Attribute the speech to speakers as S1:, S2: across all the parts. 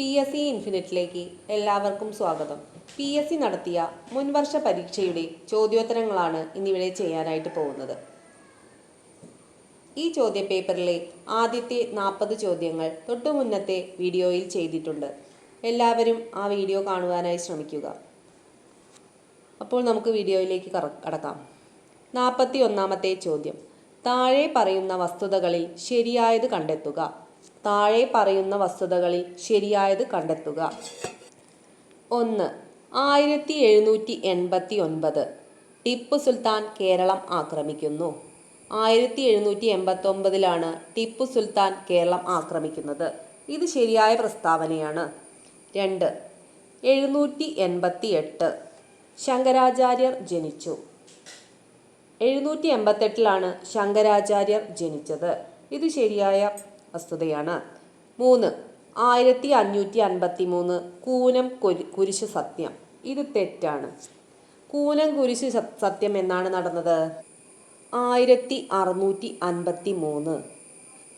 S1: P S C ഇൻഫിനിറ്റിലേക്ക് എല്ലാവർക്കും സ്വാഗതം. P S C നടത്തിയ മുൻവർഷ പരീക്ഷയുടെ ചോദ്യോത്തരങ്ങളാണ് ഇന്നിവിടെ ചെയ്യാനായിട്ട് പോകുന്നത്. ഈ ചോദ്യപേപ്പറിലെ ആദ്യത്തെ നാൽപ്പത് ചോദ്യങ്ങൾ തൊട്ടു മുന്നത്തെ വീഡിയോയിൽ ചെയ്തിട്ടുണ്ട്. എല്ലാവരും ആ വീഡിയോ കാണുവാനായി ശ്രമിക്കുക. അപ്പോൾ നമുക്ക് വീഡിയോയിലേക്ക് കടക്കാം. നാൽപ്പത്തി ഒന്നാമത്തെ ചോദ്യം. താഴെ പറയുന്ന വസ്തുതകളിൽ ശരിയായത് കണ്ടെത്തുക. താഴെ പറയുന്ന വസ്തുതകളിൽ ശരിയായത് കണ്ടെത്തുക. ഒന്ന് ആയിരത്തി എഴുന്നൂറ്റി എൺപത്തി ഒൻപത് ടിപ്പു സുൽത്താൻ കേരളം ആക്രമിക്കുന്നു. ആയിരത്തി എഴുന്നൂറ്റി എൺപത്തി ഒമ്പതിലാണ് ടിപ്പു സുൽത്താൻ കേരളം ആക്രമിക്കുന്നത്. ഇത് ശരിയായ പ്രസ്താവനയാണ്. രണ്ട് എഴുന്നൂറ്റി എൺപത്തി എട്ട് ശങ്കരാചാര്യർ ജനിച്ചു. എഴുന്നൂറ്റി എൺപത്തെട്ടിലാണ് ശങ്കരാചാര്യർ ജനിച്ചത്. ഇത് ശരിയായ വസ്തുതയാണ്. മൂന്ന് ആയിരത്തി അഞ്ഞൂറ്റി അൻപത്തി മൂന്ന് കൂനം കുരി- കുരിശ് സത്യം. ഇത് തെറ്റാണ്. കൂനം കുരിശ് സത്യം എന്നാണ് നടന്നത്? ആയിരത്തി അറുന്നൂറ്റി അൻപത്തി മൂന്ന്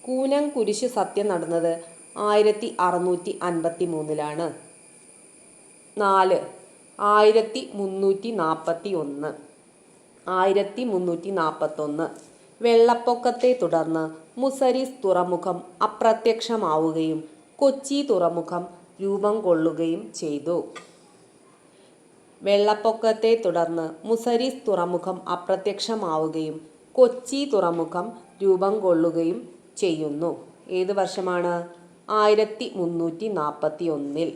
S1: കൂനം കുരിശ് സത്യം നടന്നത് ആയിരത്തി അറുന്നൂറ്റി അൻപത്തി മൂന്നിലാണ് നാല് ആയിരത്തി മുന്നൂറ്റി നാൽപ്പത്തി ഒന്ന് ആയിരത്തി മുന്നൂറ്റി നാൽപ്പത്തൊന്ന് വെള്ളപ്പൊക്കത്തെ തുടർന്ന് മുസരിസ് തുറമുഖം അപ്രത്യക്ഷമാവുകയും കൊച്ചി തുറമുഖം രൂപം കൊള്ളുകയും ചെയ്തു. വെള്ളപ്പൊക്കത്തെ തുടർന്ന് മുസരിസ് തുറമുഖം അപ്രത്യക്ഷമാവുകയും കൊച്ചി തുറമുഖം രൂപം കൊള്ളുകയും ചെയ്യുന്നു. ഏത് വർഷമാണ്? ആയിരത്തി മുന്നൂറ്റി നാൽപ്പത്തി ഒന്നിൽ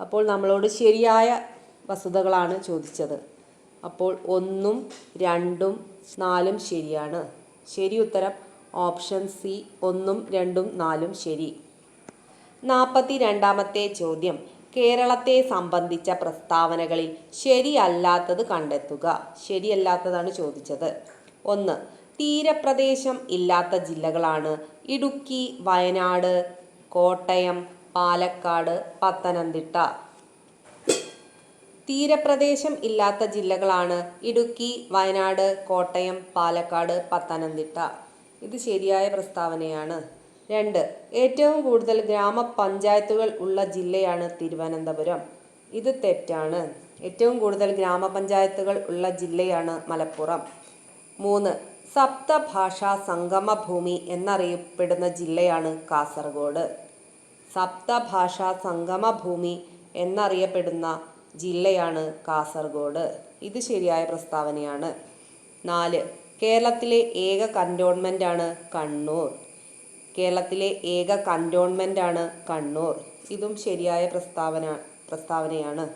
S1: അപ്പോൾ നമ്മളോട് ശരിയായ വസ്തുതകളാണ് ചോദിച്ചത്. അപ്പോൾ ഒന്നും രണ്ടും നാലും ശരിയാണ്. ശരി ഉത്തരം ഓപ്ഷൻ സി ഒന്നും രണ്ടും നാലും ശരി. നാൽപ്പത്തി രണ്ടാമത്തെ ചോദ്യം. കേരളത്തെ സംബന്ധിച്ച പ്രസ്താവനകളിൽ ശരിയല്ലാത്തത് കണ്ടെത്തുക. ശരിയല്ലാത്തതാണ് ചോദിച്ചത്. ഒന്ന്. തീരപ്രദേശം ഇല്ലാത്ത ജില്ലകളാണ്. ഇടുക്കി വയനാട് കോട്ടയം പാലക്കാട് പത്തനംതിട്ട. തീരപ്രദേശം ഇല്ലാത്ത ജില്ലകളാണ്. ഇടുക്കി വയനാട് കോട്ടയം പാലക്കാട് പത്തനംതിട്ട. ഇത് ശരിയായ പ്രസ്താവനയാണ്. രണ്ട് ഏറ്റവും കൂടുതൽ ഗ്രാമപഞ്ചായത്തുകൾ ഉള്ള ജില്ലയാണ് തിരുവനന്തപുരം. ഇത് തെറ്റാണ്. ഏറ്റവും കൂടുതൽ ഗ്രാമപഞ്ചായത്തുകൾ ഉള്ള ജില്ലയാണ് മലപ്പുറം. മൂന്ന് സപ്തഭാഷാ സംഗമഭൂമി എന്നറിയപ്പെടുന്ന ജില്ലയാണ് കാസർഗോഡ്. സപ്തഭാഷാ സംഗമഭൂമി എന്നറിയപ്പെടുന്ന ജില്ലയാണ് കാസർഗോഡ്. ഇത് ശരിയായ പ്രസ്താവനയാണ്. നാല് കേരളത്തിലെ ഏക കന്റോൺമെന്റാണ് കണ്ണൂർ. കേരളത്തിലെ ഏക കന്റോൺമെന്റാണ് കണ്ണൂർ. ഇതും ശരിയായ പ്രസ്താവന പ്രസ്താവനയാണ്.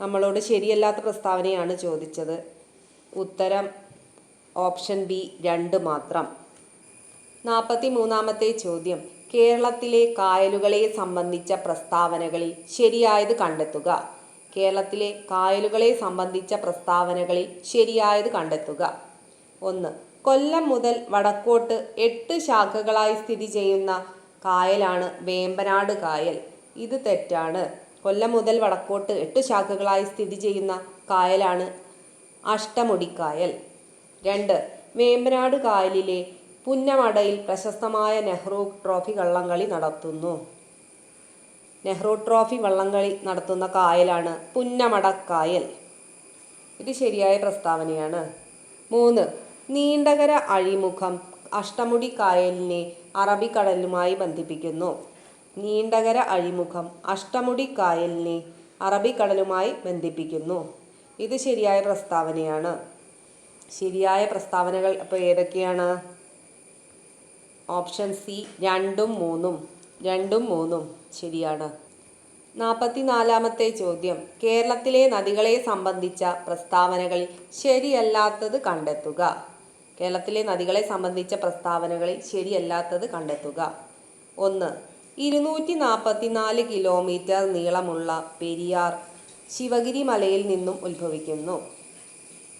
S1: നമ്മളോട് ശരിയല്ലാത്ത പ്രസ്താവനയാണ് ചോദിച്ചത്. ഉത്തരം ഓപ്ഷൻ ബി രണ്ട് മാത്രം. നാൽപ്പത്തി മൂന്നാമത്തെ ചോദ്യം. കേരളത്തിലെ കായലുകളെ സംബന്ധിച്ച പ്രസ്താവനകളിൽ ശരിയായത് കണ്ടെത്തുക. കേരളത്തിലെ കായലുകളെ സംബന്ധിച്ച പ്രസ്താവനകളിൽ ശരിയായത് കണ്ടെത്തുക. ഒന്ന്. കൊല്ലം മുതൽ വടക്കോട്ട് എട്ട് ശാഖകളായി സ്ഥിതി ചെയ്യുന്ന കായലാണ് വേമ്പനാട് കായൽ. ഇത് തെറ്റാണ്. കൊല്ലം മുതൽ വടക്കോട്ട് എട്ട് ശാഖകളായി സ്ഥിതി ചെയ്യുന്ന കായലാണ് അഷ്ടമുടിക്കായൽ രണ്ട്. വേമ്പനാട് കായലിലെ പുന്നമടയിൽ പ്രശസ്തമായ നെഹ്റു ട്രോഫി വള്ളംകളി നടത്തുന്നു. നെഹ്റു ട്രോഫി വള്ളംകളി നടത്തുന്ന കായലാണ് പുന്നമടക്കായൽ ഇത് ശരിയായ പ്രസ്താവനയാണ്. മൂന്ന്. നീണ്ടകര അഴിമുഖം അഷ്ടമുടി കായലിനെ അറബിക്കടലുമായി ബന്ധിപ്പിക്കുന്നു. നീണ്ടകര അഴിമുഖം അഷ്ടമുടി കായലിനെ അറബിക്കടലുമായി ബന്ധിപ്പിക്കുന്നു. ഇത് ശരിയായ പ്രസ്താവനയാണ്. ശരിയായ പ്രസ്താവനകൾ അപ്പോൾ ഏതൊക്കെയാണ്? ഓപ്ഷൻ സി രണ്ടും മൂന്നും. രണ്ടും മൂന്നും. ശരിയാണ്. നാൽപ്പത്തി നാലാമത്തെ ചോദ്യം. കേരളത്തിലെ നദികളെ സംബന്ധിച്ച പ്രസ്താവനകളിൽ ശരിയല്ലാത്തത് കണ്ടെത്തുക. കേരളത്തിലെ നദികളെ സംബന്ധിച്ച പ്രസ്താവനകളിൽ ശരിയല്ലാത്തത് കണ്ടെത്തുക. ഒന്ന് ഇരുന്നൂറ്റി നാൽപ്പത്തി നാല് കിലോമീറ്റർ നീളമുള്ള പെരിയാർ ശിവഗിരി മലയിൽ നിന്നും ഉത്ഭവിക്കുന്നു.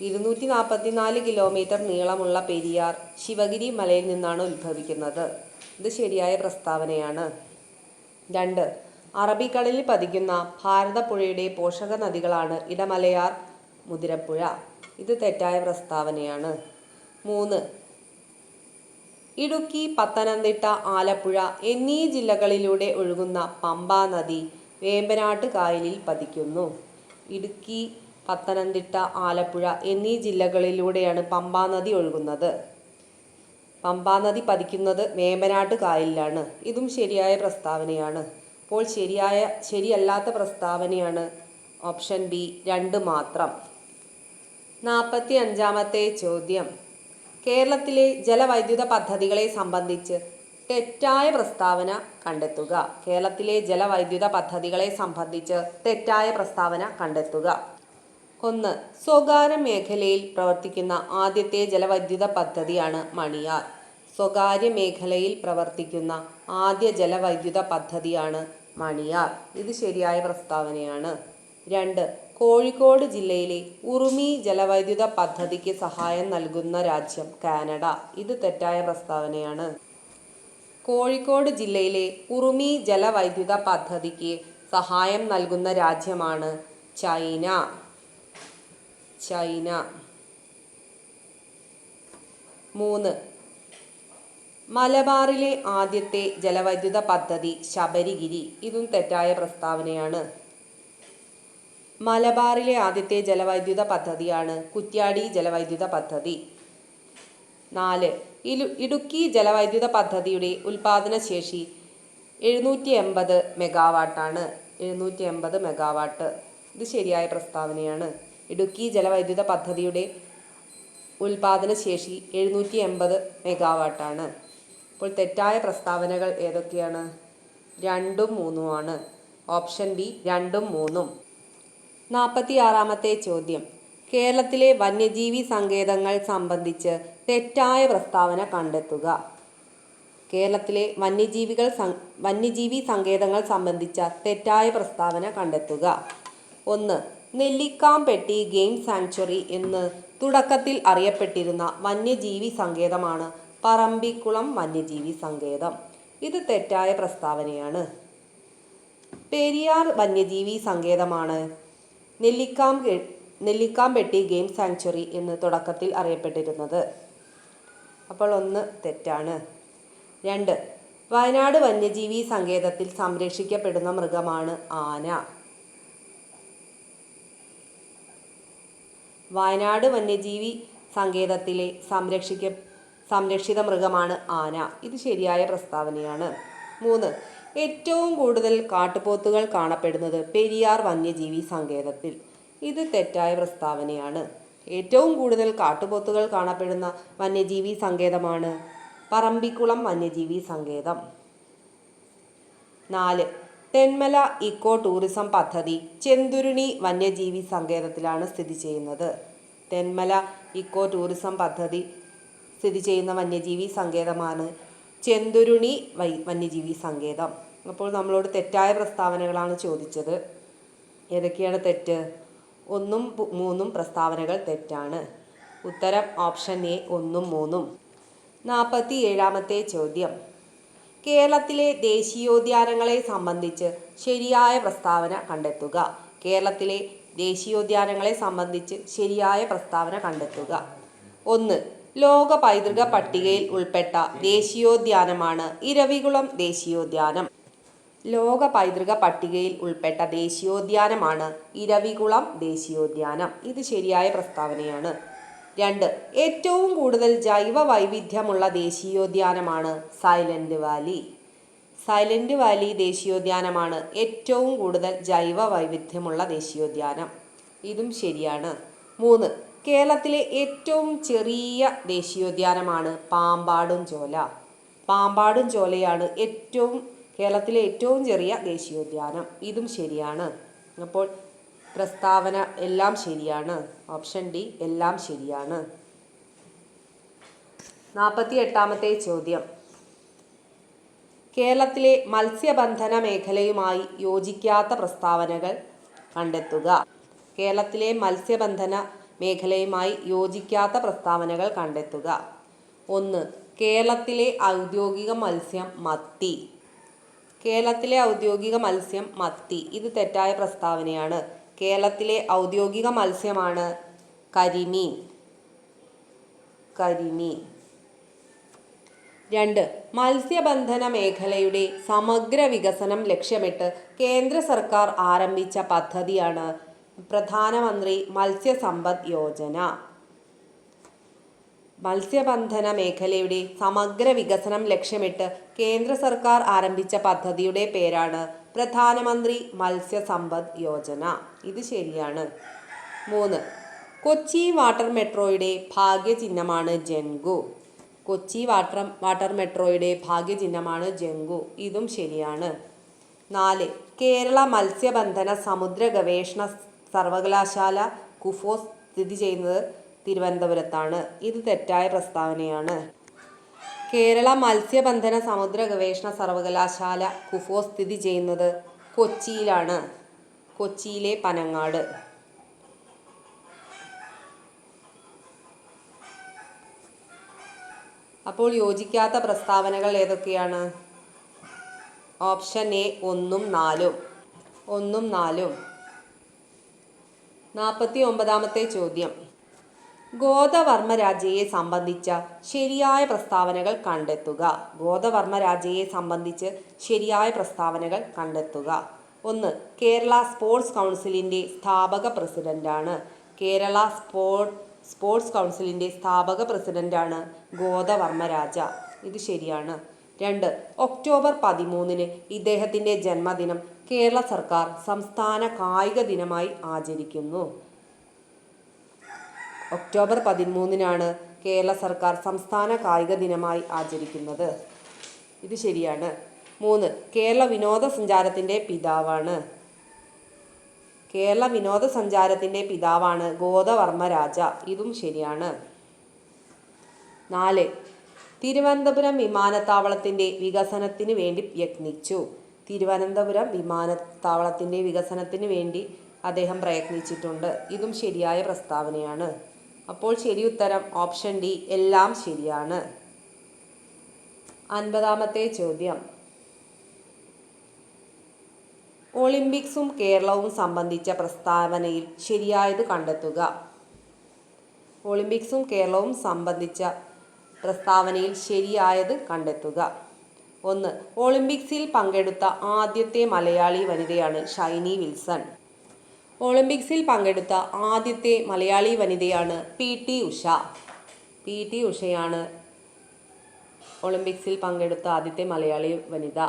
S1: ഇരുന്നൂറ്റി നാൽപ്പത്തി നാല് കിലോമീറ്റർ നീളമുള്ള പെരിയാർ ശിവഗിരി മലയിൽ നിന്നാണ് ഉത്ഭവിക്കുന്നത്. ഇത് ശരിയായ പ്രസ്താവനയാണ്. രണ്ട് അറബിക്കടലിൽ പതിക്കുന്ന ഭാരതപ്പുഴയുടെ പോഷക നദികളാണ് ഇടമലയാർ മുതിരപ്പുഴ. ഇത് തെറ്റായ പ്രസ്താവനയാണ്. മൂന്ന്. ഇടുക്കി പത്തനംതിട്ട ആലപ്പുഴ എന്നീ ജില്ലകളിലൂടെ ഒഴുകുന്ന പമ്പാ നദി വേമ്പനാട്ട് കായലിൽ പതിക്കുന്നു. ഇടുക്കി പത്തനംതിട്ട ആലപ്പുഴ എന്നീ ജില്ലകളിലൂടെയാണ് പമ്പാ നദി ഒഴുകുന്നത്. പമ്പാ നദി പതിക്കുന്നത് വേമ്പനാട്ട് കായലിലാണ്. ഇതും ശരിയായ പ്രസ്താവനയാണ്. അപ്പോൾ ശരിയായ ശരിയല്ലാത്ത പ്രസ്താവനയാണ് ഓപ്ഷൻ ബി രണ്ട് മാത്രം. നാൽപ്പത്തി അഞ്ചാമത്തെ ചോദ്യം. കേരളത്തിലെ ജലവൈദ്യുത പദ്ധതികളെ സംബന്ധിച്ച് തെറ്റായ പ്രസ്താവന കണ്ടെത്തുക. കേരളത്തിലെ ജലവൈദ്യുത പദ്ധതികളെ സംബന്ധിച്ച് തെറ്റായ പ്രസ്താവന കണ്ടെത്തുക. ഒന്ന് സ്വകാര്യ മേഖലയിൽ പ്രവർത്തിക്കുന്ന ആദ്യത്തെ ജലവൈദ്യുത പദ്ധതിയാണ് മണിയാർ. സ്വകാര്യ മേഖലയിൽ പ്രവർത്തിക്കുന്ന ആദ്യ ജലവൈദ്യുത പദ്ധതിയാണ് മണിയാർ. ഇത് ശരിയായ പ്രസ്താവനയാണ്. രണ്ട് കോഴിക്കോട് ജില്ലയിലെ ഉറുമി ജലവൈദ്യുത പദ്ധതിക്ക് സഹായം നൽകുന്ന രാജ്യം കാനഡ. ഇത് തെറ്റായ പ്രസ്താവനയാണ്. കോഴിക്കോട് ജില്ലയിലെ ഉറുമി ജലവൈദ്യുത പദ്ധതിക്ക് സഹായം നൽകുന്ന രാജ്യമാണ് ചൈന. ചൈന. മൂന്ന്. മലബാറിലെ ആദ്യത്തെ ജലവൈദ്യുത പദ്ധതി ശബരിഗിരി. ഇതും തെറ്റായ പ്രസ്താവനയാണ്. മലബാറിലെ ആദ്യത്തെ ജലവൈദ്യുത പദ്ധതിയാണ് കുറ്റ്യാടി ജലവൈദ്യുത പദ്ധതി. നാല് ഇടുക്കി ജലവൈദ്യുത പദ്ധതിയുടെ ഉൽപാദന ശേഷി എഴുന്നൂറ്റി എൺപത് മെഗാവാട്ടാണ്. എഴുന്നൂറ്റി എൺപത് മെഗാവാട്ട്. ഇത് ശരിയായ പ്രസ്താവനയാണ്. ഇടുക്കി ജലവൈദ്യുത പദ്ധതിയുടെ ഉൽപാദന ശേഷി എഴുന്നൂറ്റി എൺപത് മെഗാവാട്ടാണ്. അപ്പോൾ തെറ്റായ പ്രസ്താവനകൾ ഏതൊക്കെയാണ്? രണ്ടും മൂന്നുമാണ് ഓപ്ഷൻ ബി രണ്ടും മൂന്നും. നാൽപ്പത്തി ആറാമത്തെ ചോദ്യം. കേരളത്തിലെ വന്യജീവി സങ്കേതങ്ങൾ സംബന്ധിച്ച് തെറ്റായ പ്രസ്താവന കണ്ടെത്തുക. കേരളത്തിലെ വന്യജീവികൾ വന്യജീവി സങ്കേതങ്ങൾ സംബന്ധിച്ച തെറ്റായ പ്രസ്താവന കണ്ടെത്തുക. ഒന്ന് നെല്ലിക്കാംപെട്ടി ഗെയിം സാങ്ച്വറി എന്ന് തുടക്കത്തിൽ അറിയപ്പെട്ടിരുന്ന വന്യജീവി സങ്കേതമാണ് പറമ്പിക്കുളം വന്യജീവി സങ്കേതം. ഇത് തെറ്റായ പ്രസ്താവനയാണ്. പെരിയാർ വന്യജീവി സങ്കേതമാണ് നെല്ലിക്കാം നെല്ലിക്കാംപെട്ടി ഗെയിം സാങ്ച്വറി എന്ന് തുടക്കത്തിൽ അറിയപ്പെട്ടിരുന്നത്. അപ്പോൾ ഒന്ന് തെറ്റാണ്. രണ്ട് വയനാട് വന്യജീവി സങ്കേതത്തിൽ സംരക്ഷിക്കപ്പെടുന്ന മൃഗമാണ് ആന. വയനാട് വന്യജീവി സങ്കേതത്തിലെ സംരക്ഷിക്ക സംരക്ഷിത മൃഗമാണ് ആന. ഇത് ശരിയായ പ്രസ്താവനയാണ്. മൂന്ന് ഏറ്റവും കൂടുതൽ കാട്ടുപോത്തുകൾ കാണപ്പെടുന്നത് പെരിയാർ വന്യജീവി സങ്കേതത്തിൽ. ഇത് തെറ്റായ പ്രസ്താവനയാണ്. ഏറ്റവും കൂടുതൽ കാട്ടുപോത്തുകൾ കാണപ്പെടുന്ന വന്യജീവി സങ്കേതമാണ് പറമ്പിക്കുളം വന്യജീവി സങ്കേതം. നാല്. തെന്മല ഇക്കോ ടൂറിസം പദ്ധതി ചെന്തുരുണി വന്യജീവി സങ്കേതത്തിലാണ് സ്ഥിതി ചെയ്യുന്നത്. തെന്മല ഇക്കോ ടൂറിസം പദ്ധതി സ്ഥിതി ചെയ്യുന്ന വന്യജീവി സങ്കേതമാണ് ചെന്തുരുണി വന്യജീവി സങ്കേതം. അപ്പോൾ നമ്മളോട് തെറ്റായ പ്രസ്താവനകളാണ് ചോദിച്ചത്. ഏതൊക്കെയാണ് തെറ്റ്? ഒന്നും മൂന്നും പ്രസ്താവനകൾ തെറ്റാണ്. ഉത്തരം ഓപ്ഷൻ എ ഒന്നും മൂന്നും. നാൽപ്പത്തി ഏഴാമത്തെ ചോദ്യം. കേരളത്തിലെ ദേശീയോദ്യാനങ്ങളെ സംബന്ധിച്ച് ശരിയായ പ്രസ്താവന കണ്ടെത്തുക. കേരളത്തിലെ ദേശീയോദ്യാനങ്ങളെ സംബന്ധിച്ച് ശരിയായ പ്രസ്താവന കണ്ടെത്തുക. ഒന്ന് ലോക പൈതൃക പട്ടികയിൽ ഉൾപ്പെട്ട ദേശീയോദ്യാനമാണ് ഇരവികുളം ദേശീയോദ്യാനം. ലോക പൈതൃക പട്ടികയിൽ ഉൾപ്പെട്ട ദേശീയോദ്യാനമാണ് ഇരവികുളം ദേശീയോദ്യാനം. ഇത് ശരിയായ പ്രസ്താവനയാണ്. രണ്ട് ഏറ്റവും കൂടുതൽ ജൈവ വൈവിധ്യമുള്ള ദേശീയോദ്യാനമാണ് സൈലന്റ് വാലി. സൈലന്റ് വാലി ദേശീയോദ്യാനമാണ് ഏറ്റവും കൂടുതൽ ജൈവ വൈവിധ്യമുള്ള ദേശീയോദ്യാനം. ഇതും ശരിയാണ്. മൂന്ന് കേരളത്തിലെ ഏറ്റവും ചെറിയ ദേശീയോദ്യാനമാണ് പാമ്പാടും ചോല പാമ്പാടും ചോലയാണ് ഏറ്റവും കേരളത്തിലെ ഏറ്റവും ചെറിയ ദേശീയോദ്യാനം. ഇതും ശരിയാണ്. അപ്പോൾ പ്രസ്താവന എല്ലാം ശരിയാണ്. ഓപ്ഷൻ ഡി എല്ലാം ശരിയാണ്. നാൽപ്പത്തി എട്ടാമത്തെ ചോദ്യം. കേരളത്തിലെ മത്സ്യബന്ധന മേഖലയുമായി യോജിക്കാത്ത പ്രസ്താവനകൾ കണ്ടെത്തുക. കേരളത്തിലെ മത്സ്യബന്ധന മേഖലയുമായി യോജിക്കാത്ത പ്രസ്താവനകൾ കണ്ടെത്തുക. ഒന്ന് കേരളത്തിലെ ഔദ്യോഗിക മത്സ്യം മത്തി. കേരളത്തിലെ ഔദ്യോഗിക മത്സ്യം മത്തി. ഇത് തെറ്റായ പ്രസ്താവനയാണ്. കേരളത്തിലെ ഔദ്യോഗിക മത്സ്യമാണ് കരിമീൻ. കരിമീൻ. രണ്ട്. മത്സ്യബന്ധന മേഖലയുടെ സമഗ്ര വികസനം ലക്ഷ്യമിട്ട് കേന്ദ്ര സർക്കാർ ആരംഭിച്ച പദ്ധതിയാണ് പ്രധാനമന്ത്രി മത്സ്യസമ്പദ് യോജന. മത്സ്യബന്ധന മേഖലയുടെ സമഗ്ര വികസനം ലക്ഷ്യമിട്ട് കേന്ദ്ര സർക്കാർ ആരംഭിച്ച പദ്ധതിയുടെ പേരാണ് പ്രധാനമന്ത്രി മത്സ്യസമ്പദ് യോജന. ഇത് ശരിയാണ്. മൂന്ന് കൊച്ചി വാട്ടർ മെട്രോയുടെ ഭാഗ്യചിഹ്നമാണ് ജെങ്കു കൊച്ചി വാട്ടർ വാട്ടർ മെട്രോയുടെ ഭാഗ്യചിഹ്നമാണ് ജെങ്കു ഇതും ശരിയാണ്. നാല് കേരള മത്സ്യബന്ധന സമുദ്ര ഗവേഷണ സർവകലാശാല കുഫോസ് സ്ഥിതി ചെയ്യുന്നത് തിരുവനന്തപുരത്താണ്. ഇത് തെറ്റായ പ്രസ്താവനയാണ്. കേരള മത്സ്യബന്ധന സമുദ്ര ഗവേഷണ സർവകലാശാല കുഫോ സ്ഥിതി ചെയ്യുന്നത് കൊച്ചിയിലാണ്. കൊച്ചിയിലെ പനങ്ങാട്. അപ്പോൾ യോജിക്കാത്ത പ്രസ്താവനകൾ ഏതൊക്കെയാണ്? ഓപ്ഷൻ എ ഒന്നും നാലും. ഒന്നും നാലും. നാൽപ്പത്തി ഒമ്പതാമത്തെ ചോദ്യം. ഗോദവർമ്മ രാജയെ സംബന്ധിച്ച ശരിയായ പ്രസ്താവനകൾ കണ്ടെത്തുക. ഗോതവർമ്മരാജയെ സംബന്ധിച്ച് ശരിയായ പ്രസ്താവനകൾ കണ്ടെത്തുക. ഒന്ന് കേരള സ്പോർട്സ് കൗൺസിലിന്റെ സ്ഥാപക പ്രസിഡന്റാണ് കേരള സ്പോർട് സ്പോർട്സ് കൗൺസിലിന്റെ സ്ഥാപക പ്രസിഡന്റാണ് ഗോതവർമ്മരാജ ഇത് ശരിയാണ്. രണ്ട് ഒക്ടോബർ പതിമൂന്നിന് ഇദ്ദേഹത്തിന്റെ ജന്മദിനം കേരള സർക്കാർ സംസ്ഥാന കായിക ദിനമായി ആചരിക്കുന്നു. ഒക്ടോബർ പതിമൂന്നിനാണ് കേരള സർക്കാർ സംസ്ഥാന കായിക ദിനമായി ആചരിക്കുന്നത്. ഇത് ശരിയാണ്. മൂന്ന് കേരള വിനോദസഞ്ചാരത്തിന്റെ പിതാവാണ്. കേരള വിനോദസഞ്ചാരത്തിന്റെ പിതാവാണ് ഗോദവർമ്മ രാജ. ഇതും ശരിയാണ്. നാല് തിരുവനന്തപുരം വിമാനത്താവളത്തിന്റെ വികസനത്തിന് വേണ്ടി യത്നിച്ചു. തിരുവനന്തപുരം വിമാനത്താവളത്തിന്റെ വികസനത്തിന് വേണ്ടി അദ്ദേഹം പ്രയത്നിച്ചിട്ടുണ്ട്. ഇതും ശരിയായ പ്രസ്താവനയാണ്. അപ്പോൾ ശരി ഉത്തരം ഓപ്ഷൻ ഡി എല്ലാം ശരിയാണ്. അൻപതാമത്തെ ചോദ്യം. ഒളിമ്പിക്സും കേരളവും സംബന്ധിച്ച പ്രസ്താവനയിൽ ശരിയായത് കണ്ടെത്തുക. ഒളിമ്പിക്സും കേരളവും സംബന്ധിച്ച പ്രസ്താവനയിൽ ശരിയായത് കണ്ടെത്തുക. ഒന്ന് ഒളിമ്പിക്സിൽ പങ്കെടുത്ത ആദ്യത്തെ മലയാളി വനിതയാണ് ഷൈനി വിൽസൺ. ഒളിമ്പിക്സിൽ പങ്കെടുത്ത ആദ്യത്തെ മലയാളി വനിതയാണ് P T Usha. P T ഉഷയാണ് ഒളിമ്പിക്സിൽ പങ്കെടുത്ത ആദ്യത്തെ മലയാളി വനിത.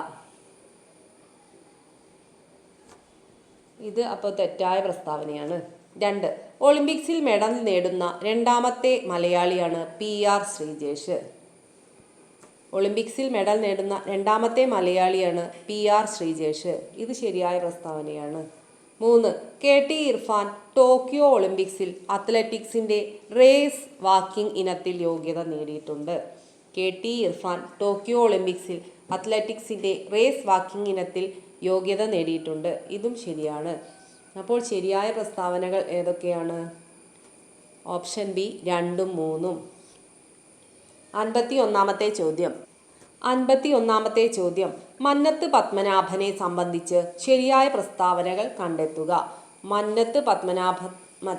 S1: ഇത് അപ്പോൾ തെറ്റായ പ്രസ്താവനയാണ്. രണ്ട് ഒളിമ്പിക്സിൽ മെഡൽ നേടുന്ന രണ്ടാമത്തെ മലയാളിയാണ് പി ആർ ശ്രീജേഷ്. ഒളിമ്പിക്സിൽ മെഡൽ നേടുന്ന രണ്ടാമത്തെ മലയാളിയാണ് പി ആർ ശ്രീജേഷ്. ഇത് ശരിയായ പ്രസ്താവനയാണ്. മൂന്ന് കെ ടി ഇർഫാൻ ടോക്കിയോ ഒളിമ്പിക്സിൽ അത്ലറ്റിക്സിന്റെ റേസ് വാക്കിംഗ് ഇനത്തിൽ യോഗ്യത നേടിയിട്ടുണ്ട്. കെ ടി ഇർഫാൻ ടോക്കിയോ ഒളിമ്പിക്സിൽ അത്ലറ്റിക്സിന്റെ റേസ് വാക്കിംഗ് ഇനത്തിൽ യോഗ്യത നേടിയിട്ടുണ്ട്. ഇതും ശരിയാണ്. അപ്പോൾ ശരിയായ പ്രസ്താവനകൾ ഏതൊക്കെയാണ്? ഓപ്ഷൻ ബി രണ്ടും മൂന്നും. അൻപത്തി ഒന്നാമത്തെ ചോദ്യം. അൻപത്തി ഒന്നാമത്തെ ചോദ്യം. മന്നത്ത് പത്മനാഭനെ സംബന്ധിച്ച് ശരിയായ പ്രസ്താവനകൾ കണ്ടെത്തുക. മന്നത്ത് പത്മനാഭ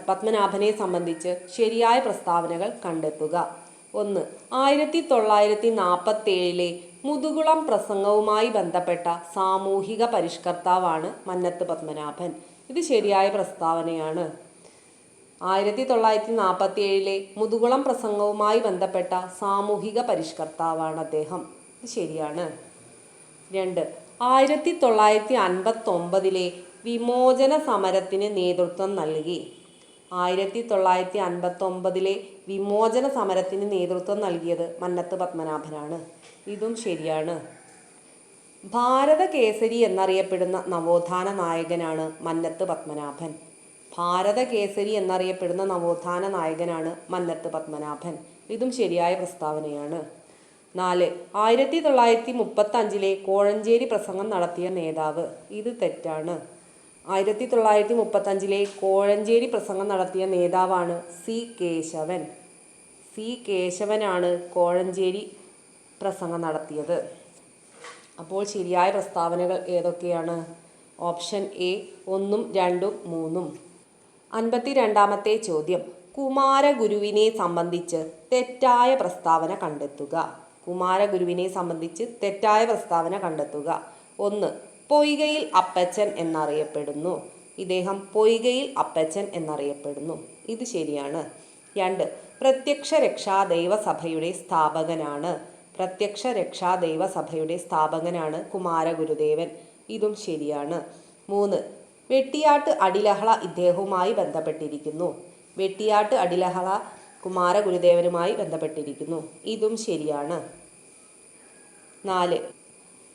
S1: പത്മനാഭനെ സംബന്ധിച്ച് ശരിയായ പ്രസ്താവനകൾ കണ്ടെത്തുക. ഒന്ന് ആയിരത്തി തൊള്ളായിരത്തി നാൽപ്പത്തി ഏഴിലെ മുതുകുളം പ്രസംഗവുമായി ബന്ധപ്പെട്ട സാമൂഹിക പരിഷ്കർത്താവാണ് മന്നത്ത് പത്മനാഭൻ. ഇത് ശരിയായ പ്രസ്താവനയാണ്. ആയിരത്തി തൊള്ളായിരത്തി നാൽപ്പത്തി ഏഴിലെ മുതുകുളം പ്രസംഗവുമായി ബന്ധപ്പെട്ട സാമൂഹിക പരിഷ്കർത്താവാണ് അദ്ദേഹം. ഇത് ശരിയാണ്. രണ്ട്. ആയിരത്തി തൊള്ളായിരത്തി അൻപത്തൊമ്പതിലെ വിമോചന സമരത്തിന് നേതൃത്വം നൽകി. ആയിരത്തി തൊള്ളായിരത്തി അൻപത്തൊമ്പതിലെ വിമോചന സമരത്തിന് നേതൃത്വം നൽകിയത് മന്നത്ത് പത്മനാഭനാണ്. ഇതും ശരിയാണ്. ഭാരത കേസരി എന്നറിയപ്പെടുന്ന നവോത്ഥാന നായകനാണ് മന്നത്ത് പത്മനാഭൻ. ഭാരത കേസരി എന്നറിയപ്പെടുന്ന നവോത്ഥാന നായകനാണ് മന്നത്ത് പത്മനാഭൻ. ഇതും ശരിയായ പ്രസ്താവനയാണ്. നാല്. ആയിരത്തി തൊള്ളായിരത്തി മുപ്പത്തഞ്ചിലെ കോഴഞ്ചേരി പ്രസംഗം നടത്തിയ നേതാവ്. ഇത് തെറ്റാണ്. ആയിരത്തി തൊള്ളായിരത്തി മുപ്പത്തഞ്ചിലെ കോഴഞ്ചേരി പ്രസംഗം നടത്തിയ നേതാവാണ് സി കേശവൻ. സി കേശവനാണ് കോഴഞ്ചേരി പ്രസംഗം നടത്തിയത്. അപ്പോൾ ശരിയായ പ്രസ്താവനകൾ ഏതൊക്കെയാണ്? ഓപ്ഷൻ എ ഒന്നും രണ്ടും മൂന്നും. അൻപത്തി രണ്ടാമത്തെ ചോദ്യം. കുമാരഗുരുവിനെ സംബന്ധിച്ച് തെറ്റായ പ്രസ്താവന കണ്ടെത്തുക. കുമാരഗുരുവിനെ സംബന്ധിച്ച് തെറ്റായ പ്രസ്താവന കണ്ടെത്തുക. ഒന്ന് പൊയ്കയിൽ അപ്പച്ചൻ എന്നറിയപ്പെടുന്നു. ഇദ്ദേഹം പൊയ്കയിൽ അപ്പച്ചൻ എന്നറിയപ്പെടുന്നു. ഇത് ശരിയാണ്. രണ്ട് പ്രത്യക്ഷ രക്ഷാ ദൈവസഭയുടെ സ്ഥാപകനാണ്. പ്രത്യക്ഷ രക്ഷാ ദൈവസഭയുടെ സ്ഥാപകനാണ് കുമാരഗുരുദേവൻ. ഇതും ശരിയാണ്. മൂന്ന് വെട്ടിയാട്ട് അടിലഹള ഇദ്ദേഹവുമായി ബന്ധപ്പെട്ടിരിക്കുന്നു. വെട്ടിയാട്ട് അടിലഹള കുമാരഗുരുദേവനുമായി ബന്ധപ്പെട്ടിരിക്കുന്നു. ഇതും ശരിയാണ്. നാല്.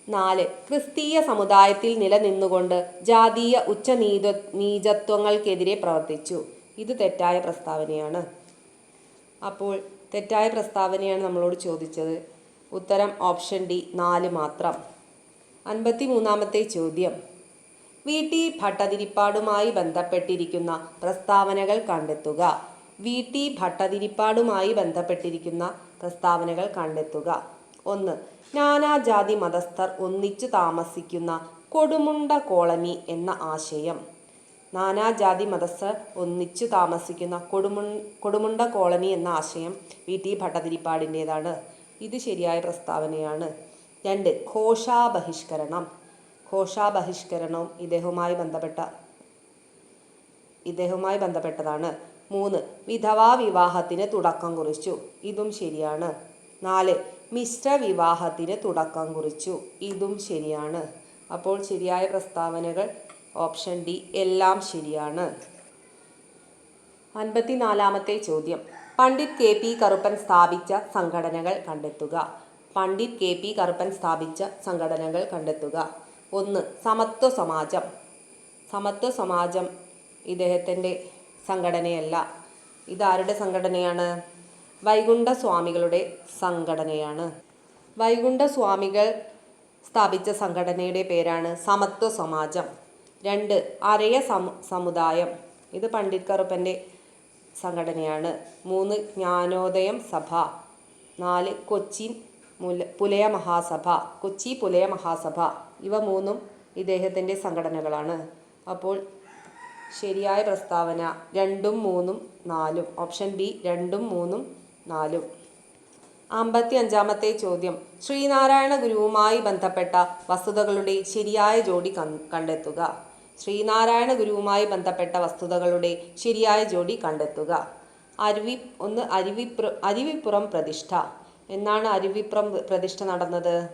S1: നാല്. ക്രിസ്തീയ സമുദായത്തിൽ നിലനിന്നുകൊണ്ട് ജാതീയ ഉച്ചനീത നീചത്വങ്ങൾക്കെതിരെ പ്രവർത്തിച്ചു. ഇത് തെറ്റായ പ്രസ്താവനയാണ്. അപ്പോൾ തെറ്റായ പ്രസ്താവനയാണ് നമ്മളോട് ചോദിച്ചത്. ഉത്തരം ഓപ്ഷൻ ഡി നാല് മാത്രം. അൻപത്തി മൂന്നാമത്തെ ചോദ്യം. വി ടി ഭട്ടതിരിപ്പാടുമായി ബന്ധപ്പെട്ടിരിക്കുന്ന പ്രസ്താവനകൾ കണ്ടെത്തുക. വി ടി ഭട്ടതിരിപ്പാടുമായി ബന്ധപ്പെട്ടിരിക്കുന്ന പ്രസ്താവനകൾ കണ്ടെത്തുക. ഒന്ന് നാനാജാതി മതസ്ഥർ ഒന്നിച്ചു താമസിക്കുന്ന കൊടുമുണ്ട കോളനി എന്ന ആശയം. നാനാജാതി മതസ്ഥർ ഒന്നിച്ചു താമസിക്കുന്ന കൊടുമു കൊടുമുണ്ട കോളനി എന്ന ആശയം വി ടി ഭട്ടതിരിപ്പാടിന്റെതാണ്. ഇത് ശരിയായ പ്രസ്താവനയാണ്. രണ്ട് ഘോഷാബഹിഷ്കരണം. ഘോഷാബഹിഷ്കരണവും ഇദ്ദേഹവുമായി ബന്ധപ്പെട്ട ഇദ്ദേഹവുമായി ബന്ധപ്പെട്ടതാണ്. മൂന്ന്. വിധവാ വിവാഹത്തിന് തുടക്കം കുറിച്ചു. ഇതും ശരിയാണ്. നാല്. മിശ്ര വിവാഹത്തിന് തുടക്കം കുറിച്ചു. ഇതും ശരിയാണ്. അപ്പോൾ ശരിയായ പ്രസ്താവനകൾ ഓപ്ഷൻ ഡി എല്ലാം ശരിയാണ്. അൻപത്തിനാലാമത്തെ ചോദ്യം. പണ്ഡിറ്റ് കെ പി കറുപ്പൻ സ്ഥാപിച്ച സംഘടനകൾ കണ്ടെത്തുക. പണ്ഡിറ്റ് കെ പി കറുപ്പൻ സ്ഥാപിച്ച സംഘടനകൾ കണ്ടെത്തുക. ഒന്ന്. സമത്വ സമാജം. സമത്വ സമാജം ഇദ്ദേഹത്തിന്റെ സംഘടനയല്ല. ഇതാരുടെ സംഘടനയാണ്? വൈകുണ്ഠ സ്വാമികളുടെ സംഘടനയാണ്. വൈകുണ്ഠ സ്വാമികൾ സ്ഥാപിച്ച സംഘടനയുടെ പേരാണ് സമത്വ സമാജം. രണ്ട് അരയ സമു സമുദായം. ഇത് പണ്ഡിറ്റ് കറുപ്പന്റെ സംഘടനയാണ്. മൂന്ന് ജ്ഞാനോദയം സഭ. നാല് കൊച്ചി മുല പുലയ മഹാസഭ. കൊച്ചി പുലയ മഹാസഭ. ഇവ മൂന്നും ഇദ്ദേഹത്തിന്റെ സംഘടനകളാണ്. അപ്പോൾ ശരിയായ പ്രസ്താവന രണ്ടും മൂന്നും നാലും. ഓപ്ഷൻ ബി രണ്ടും മൂന്നും നാലും. അമ്പത്തി അഞ്ചാമത്തെ ചോദ്യം. ശ്രീനാരായണ ഗുരുവുമായി ബന്ധപ്പെട്ട വസ്തുതകളുടെ ശരിയായ ജോഡി കണ്ടെത്തുക. ശ്രീനാരായണ ഗുരുവുമായി ബന്ധപ്പെട്ട വസ്തുതകളുടെ ശരിയായ ജോഡി കണ്ടെത്തുക. അരുവി ഒന്ന് അരുവിപ്പുറ അരുവിപ്പുറം പ്രതിഷ്ഠ. എന്നാണ് അരുവിപ്പുറം പ്രതിഷ്ഠ നടന്നത്?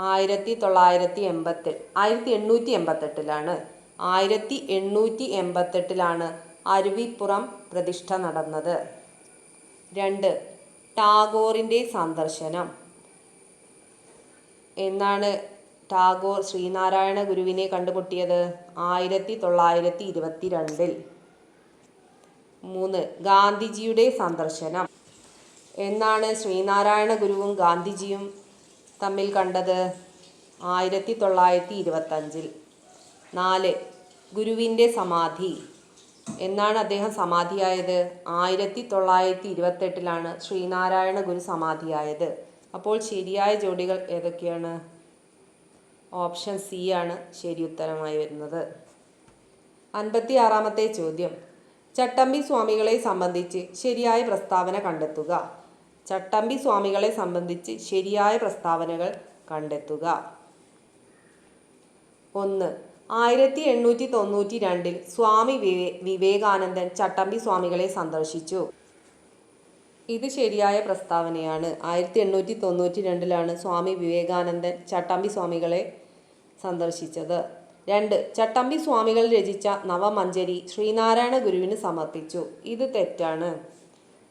S1: ആയിരത്തി തൊള്ളായിരത്തി എൺപത്തി ആയിരത്തി എണ്ണൂറ്റി എൺപത്തെട്ടിലാണ്. ആയിരത്തി എണ്ണൂറ്റി എൺപത്തെട്ടിലാണ് അരുവിപ്പുറം പ്രതിഷ്ഠ നടന്നത്. രണ്ട് ടാഗോറിന്റെ സന്ദർശനം. എന്നാണ് ടാഗോർ ശ്രീനാരായണ ഗുരുവിനെ കണ്ടുമുട്ടിയത് ആയിരത്തി തൊള്ളായിരത്തി ഇരുപത്തി രണ്ടിൽ മൂന്ന് ഗാന്ധിജിയുടെ സന്ദർശനം. എന്നാണ് ശ്രീനാരായണ ഗുരുവും ഗാന്ധിജിയും തമ്മിൽ കണ്ടത് ആയിരത്തി തൊള്ളായിരത്തി ഇരുപത്തഞ്ചിൽ നാല് ഗുരുവിന്റെ സമാധി. എന്നാണ് അദ്ദേഹം സമാധിയായത്? ആയിരത്തി തൊള്ളായിരത്തി ഇരുപത്തെട്ടിലാണ് ശ്രീനാരായണ ഗുരു സമാധിയായത്. അപ്പോൾ ശരിയായ ജോഡികൾ ഏതൊക്കെയാണ്? ഓപ്ഷൻ സി ആണ് ശരി ഉത്തരമായി വരുന്നത്. അൻപത്തി ആറാമത്തെ ചോദ്യം. ചട്ടമ്പി സ്വാമികളെ സംബന്ധിച്ച് ശരിയായ പ്രസ്താവന കണ്ടെത്തുക. ചട്ടമ്പി സ്വാമികളെ സംബന്ധിച്ച് ശരിയായ പ്രസ്താവനകൾ കണ്ടെത്തുക. ഒന്ന് ആയിരത്തി എണ്ണൂറ്റി തൊണ്ണൂറ്റി രണ്ടിൽ സ്വാമി വിവേ വിവേകാനന്ദൻ ചട്ടമ്പി സ്വാമികളെ സന്ദർശിച്ചു. ഇത് ശരിയായ പ്രസ്താവനയാണ്. ആയിരത്തി എണ്ണൂറ്റി തൊണ്ണൂറ്റി രണ്ടിലാണ് സ്വാമി വിവേകാനന്ദൻ ചട്ടമ്പി സ്വാമികളെ സന്ദർശിച്ചത്. രണ്ട് ചട്ടമ്പി സ്വാമികൾ രചിച്ച നവമഞ്ചരി ശ്രീനാരായണ ഗുരുവിന് സമർപ്പിച്ചു. ഇത് തെറ്റാണ്.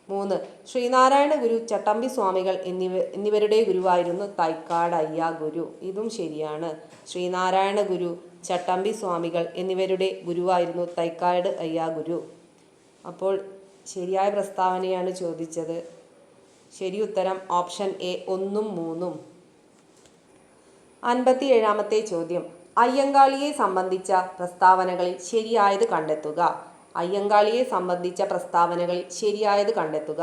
S1: മൂന്ന് ശ്രീനാരായണ ഗുരു ചട്ടമ്പി സ്വാമികൾ എന്നിവ എന്നിവരുടെ ഗുരുവായിരുന്നു തൈക്കാട് അയ്യ ഗുരു. ഇതും ശരിയാണ്. ശ്രീനാരായണ ഗുരു ചട്ടമ്പി സ്വാമികൾ എന്നിവരുടെ ഗുരുവായിരുന്നു തൈക്കാട് അയ്യാഗുരു അപ്പോൾ ശരിയായ പ്രസ്താവനയാണ് ചോദിച്ചത്. ശരി ഉത്തരം ഓപ്ഷൻ എ ഒന്നും മൂന്നും. അൻപത്തി ഏഴാമത്തെ ചോദ്യം. അയ്യങ്കാളിയെ സംബന്ധിച്ച പ്രസ്താവനകളിൽ ശരിയായത് കണ്ടെത്തുക. അയ്യങ്കാളിയെ സംബന്ധിച്ച പ്രസ്താവനകളിൽ ശരിയായത് കണ്ടെത്തുക.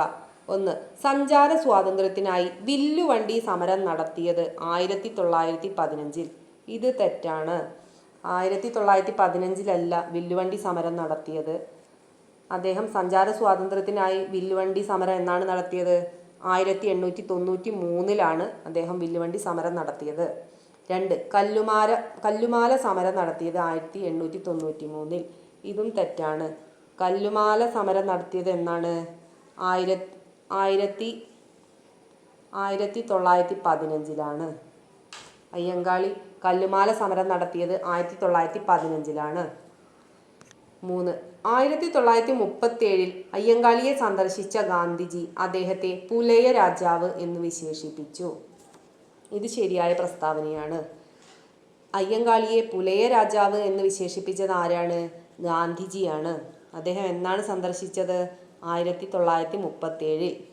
S1: ഒന്ന് സഞ്ചാര സ്വാതന്ത്ര്യത്തിനായി വില്ലുവണ്ടി സമരം നടത്തിയത് ആയിരത്തി തൊള്ളായിരത്തി പതിനഞ്ചിൽ ഇത് തെറ്റാണ്. ആയിരത്തി തൊള്ളായിരത്തി പതിനഞ്ചിലല്ല വില്ലുവണ്ടി സമരം നടത്തിയത്. അദ്ദേഹം സഞ്ചാര സ്വാതന്ത്ര്യത്തിനായി വില്ലുവണ്ടി സമരം എന്നാണ് നടത്തിയത്? ആയിരത്തി എണ്ണൂറ്റി തൊണ്ണൂറ്റി മൂന്നിലാണ് അദ്ദേഹം വില്ലുവണ്ടി സമരം നടത്തിയത്. രണ്ട് കല്ലുമാര കല്ലുമാല സമരം നടത്തിയത് ആയിരത്തി എണ്ണൂറ്റി തൊണ്ണൂറ്റി മൂന്നിൽ ഇതും തെറ്റാണ്. കല്ലുമാല സമരം നടത്തിയത് എന്നാണ്? ആയിര ആയിരത്തി ആയിരത്തി തൊള്ളായിരത്തി പതിനഞ്ചിലാണ് അയ്യങ്കാളി കല്ലുമാല സമരം നടത്തിയത് ആയിരത്തി തൊള്ളായിരത്തി പതിനഞ്ചിലാണ് മൂന്ന്. ആയിരത്തി തൊള്ളായിരത്തി മുപ്പത്തി ഏഴിൽ അയ്യങ്കാളിയെ സന്ദർശിച്ച ഗാന്ധിജി അദ്ദേഹത്തെ പുലയ രാജാവ് എന്ന് വിശേഷിപ്പിച്ചു. ഇത് ശരിയായ പ്രസ്താവനയാണ്. അയ്യങ്കാളിയെ പുലയ രാജാവ് എന്ന് വിശേഷിപ്പിച്ചത് ആരാണ്? ഗാന്ധിജിയാണ്. അദ്ദേഹം എന്നാണ് സന്ദർശിച്ചത്? ആയിരത്തി തൊള്ളായിരത്തി മുപ്പത്തി ഏഴിൽ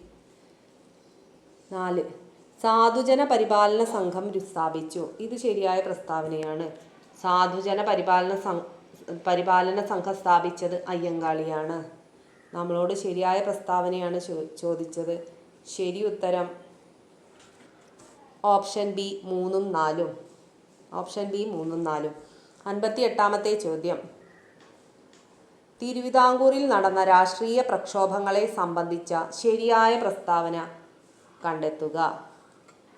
S1: നാല്. സാധുജന പരിപാലന സംഘം സ്ഥാപിച്ചു ഇത് ശരിയായ പ്രസ്താവനയാണ്. സാധുജന പരിപാലന പരിപാലന സംഘം സ്ഥാപിച്ചത് അയ്യങ്കാളിയാണ്. നമ്മളോട് ശരിയായ പ്രസ്താവനയാണ് ചോദിച്ചത്. ശരി ഉത്തരം ഓപ്ഷൻ ബി മൂന്നും നാലും. ഓപ്ഷൻ ബി മൂന്നും നാലും. അൻപത്തി എട്ടാമത്തെ ചോദ്യം. തിരുവിതാംകൂറിൽ നടന്ന രാഷ്ട്രീയ പ്രക്ഷോഭങ്ങളെ സംബന്ധിച്ച ശരിയായ പ്രസ്താവന കണ്ടെത്തുക.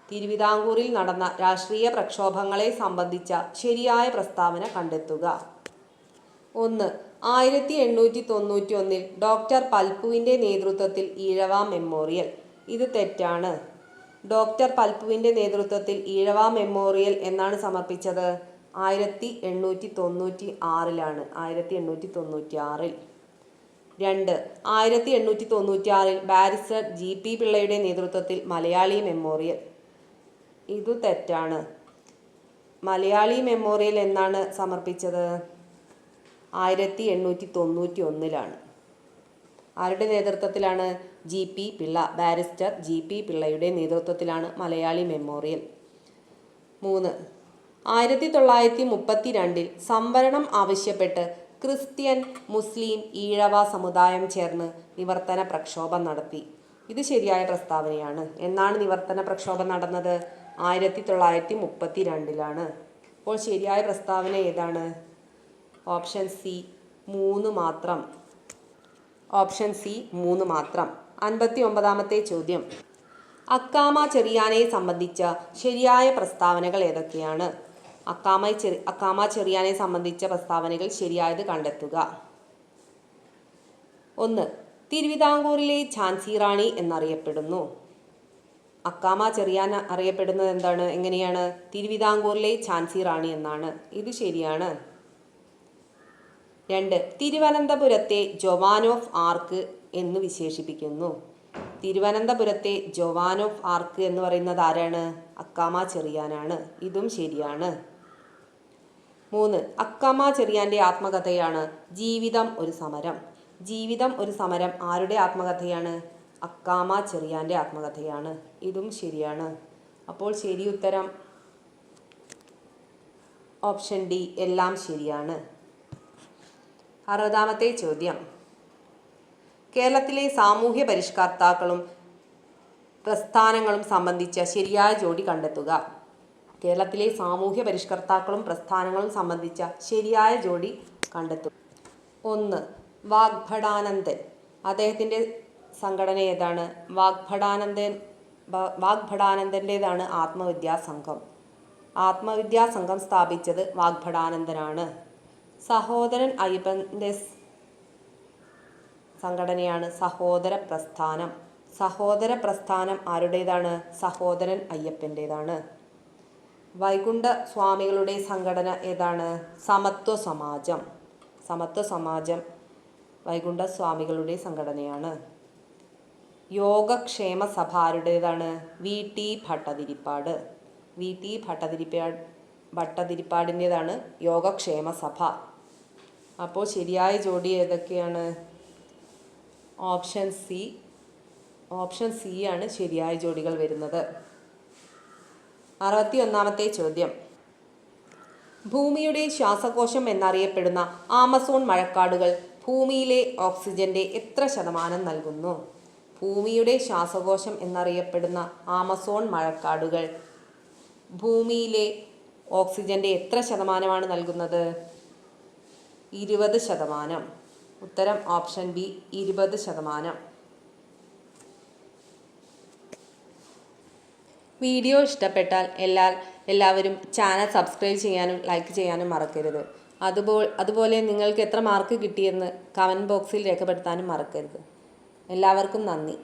S1: തിരുവിതാംകൂറിൽ നടന്ന രാഷ്ട്രീയ പ്രക്ഷോഭങ്ങളെ സംബന്ധിച്ച ശരിയായ പ്രസ്താവന കണ്ടെത്തുക. ഒന്ന് ആയിരത്തി എണ്ണൂറ്റി തൊണ്ണൂറ്റി ഒന്നിൽ ഡോക്ടർ പൽപ്പുവിന്റെ നേതൃത്വത്തിൽ ഈഴവ മെമ്മോറിയൽ. ഇത് തെറ്റാണ്. ഡോക്ടർ പൽപ്പുവിന്റെ നേതൃത്വത്തിൽ ഈഴവ മെമ്മോറിയൽ എന്നാണ് സമർപ്പിച്ചത്? ആയിരത്തി എണ്ണൂറ്റി തൊണ്ണൂറ്റി ആറിലാണ് ആയിരത്തി എണ്ണൂറ്റി തൊണ്ണൂറ്റി ആറിൽ രണ്ട് ആയിരത്തി എണ്ണൂറ്റി തൊണ്ണൂറ്റി ആറിൽ ബാരിസ്റ്റർ ജി പി പിള്ളയുടെ നേതൃത്വത്തിൽ മലയാളി മെമ്മോറിയൽ. ഇതു തെറ്റാണ്. മലയാളി മെമ്മോറിയൽ എന്നാണ് സമർപ്പിച്ചത്. ആയിരത്തി എണ്ണൂറ്റി തൊണ്ണൂറ്റി ഒന്നിലാണ് ആരുടെ നേതൃത്വത്തിലാണ്? G P Pillai barrister G P പിള്ളയുടെ നേതൃത്വത്തിലാണ് മലയാളി മെമ്മോറിയൽ. മൂന്ന്. ആയിരത്തി തൊള്ളായിരത്തി മുപ്പത്തി രണ്ടിൽ സംവരണം ആവശ്യപ്പെട്ട് ക്രിസ്ത്യൻ മുസ്ലിം ഈഴവ സമുദായം ചേർന്ന് നിവർത്തന പ്രക്ഷോഭം നടത്തി. ഇത് ശരിയായ പ്രസ്താവനയാണ്. എന്നാണ് നിവർത്തന പ്രക്ഷോഭം നടന്നത്? ആയിരത്തി തൊള്ളായിരത്തി മുപ്പത്തി രണ്ടിലാണ് അപ്പോൾ ശരിയായ പ്രസ്താവന ഏതാണ്? ഓപ്ഷൻ സി മൂന്ന് മാത്രം. ഓപ്ഷൻ സി മൂന്ന് മാത്രം. അൻപത്തി ഒമ്പതാമത്തെ ചോദ്യം. അക്കാമ ചെറിയാനയെ സംബന്ധിച്ച ശരിയായ പ്രസ്താവനകൾ ഏതൊക്കെയാണ്? അക്കാമ ചെറി അക്കാമ ചെറിയാനെ സംബന്ധിച്ച പ്രസ്താവനകൾ ശരിയായത് കണ്ടെത്തുക. ഒന്ന് തിരുവിതാംകൂറിലെ ഝാൻസി റാണി എന്നറിയപ്പെടുന്നു. അക്കാമ ചെറിയാൻ അറിയപ്പെടുന്നത് എന്താണ്? എങ്ങനെയാണ്? തിരുവിതാംകൂറിലെ ഝാൻസി റാണി എന്നാണ്. ഇത് ശരിയാണ്. രണ്ട് തിരുവനന്തപുരത്തെ ജൊവാൻ ഓഫ് ആർക്ക് എന്ന് വിശേഷിപ്പിക്കുന്നു. തിരുവനന്തപുരത്തെ ജൊവാൻ ഓഫ് ആർക്ക് എന്ന് പറയുന്നത് ആരാണ്? അക്കാമ ചെറിയാനാണ്. ഇതും ശരിയാണ്. മൂന്ന് അക്കാമ ചെറിയാന്റെ ആത്മകഥയാണ് ജീവിതം ഒരു സമരം. ജീവിതം ഒരു സമരം ആരുടെ ആത്മകഥയാണ്? അക്കാമ ചെറിയാന്റെ ആത്മകഥയാണ്. ഇതും ശരിയാണ്. അപ്പോൾ ശരി ഉത്തരം. ഓപ്ഷൻ ഡി എല്ലാം ശരിയാണ്. അറുപതാമത്തെ ചോദ്യം. കേരളത്തിലെ സാമൂഹ്യ പരിഷ്കർത്താക്കളും പ്രസ്ഥാനങ്ങളും സംബന്ധിച്ച ശരിയായ ജോഡി കണ്ടെത്തുക. കേരളത്തിലെ സാമൂഹ്യ പരിഷ്കർത്താക്കളും പ്രസ്ഥാനങ്ങളും സംബന്ധിച്ച ശരിയായ ജോഡി കണ്ടെത്തുക. ഒന്ന് വാഗ്ഭടാനന്ദൻ. അദ്ദേഹത്തിന്റെ സംഘടന ഏതാണ്? വാഗ്ഭടാനന്ദൻ വാഗ്ഭടാനന്ദന്റേതാണ് ആത്മവിദ്യാ സംഘം ആത്മവിദ്യാ സംഘം സ്ഥാപിച്ചത് വാഗ്ഭടാനന്ദനാണ്. സഹോദരൻ അയ്യപ്പന്റെ സംഘടനയാണ് സഹോദര പ്രസ്ഥാനം സഹോദര പ്രസ്ഥാനം ആരുടേതാണ്? സഹോദരൻ അയ്യപ്പന്റേതാണ് വൈകുണ്ഠ സ്വാമികളുടെ സംഘടന ഏതാണ്? സമത്വ സമാജം സമത്വ സമാജം വൈകുണ്ഠ സ്വാമികളുടെ സംഘടനയാണ്. Yogakshema സഭാരുടേതാണ് V T Bhattathiripad. V T ഭട്ടതിരിപ്പാ ഭട്ടതിരിപ്പാടിന്റേതാണ് യോഗക്ഷേമ സഭ അപ്പോൾ ശരിയായ ജോഡി ഏതൊക്കെയാണ്? ഓപ്ഷൻ സി ഓപ്ഷൻ സി ആണ് ശരിയായ ജോഡികൾ വരുന്നത്. അറുപത്തി ഒന്നാമത്തെ ചോദ്യം. ഭൂമിയുടെ ശ്വാസകോശം എന്നറിയപ്പെടുന്ന ആമസോൺ മഴക്കാടുകൾ ഭൂമിയിലെ ഓക്സിജന്റെ എത്ര ശതമാനം നൽകുന്നു? ഭൂമിയുടെ ശ്വാസകോശം എന്നറിയപ്പെടുന്ന ആമസോൺ മഴക്കാടുകൾ. ഭൂമിയിലെ ഓക്സിജന്റെ എത്ര ശതമാനമാണ് നൽകുന്നത്? ഇരുപത് ശതമാനം. ഉത്തരം ഓപ്ഷൻ ബി ഇരുപത് ശതമാനം. വീഡിയോ ഇഷ്ടപ്പെട്ടാൽ എല്ലാ എല്ലാവരും ചാനൽ സബ്സ്ക്രൈബ് ചെയ്യാനും ലൈക്ക് ചെയ്യാനും മറക്കരുത്. അതുപോലെ അതുപോലെ നിങ്ങൾക്ക് എത്ര മാർക്ക് കിട്ടിയെന്ന് കമന്റ് ബോക്സിൽ രേഖപ്പെടുത്താനും മറക്കരുത്. എല്ലാവർക്കും നന്ദി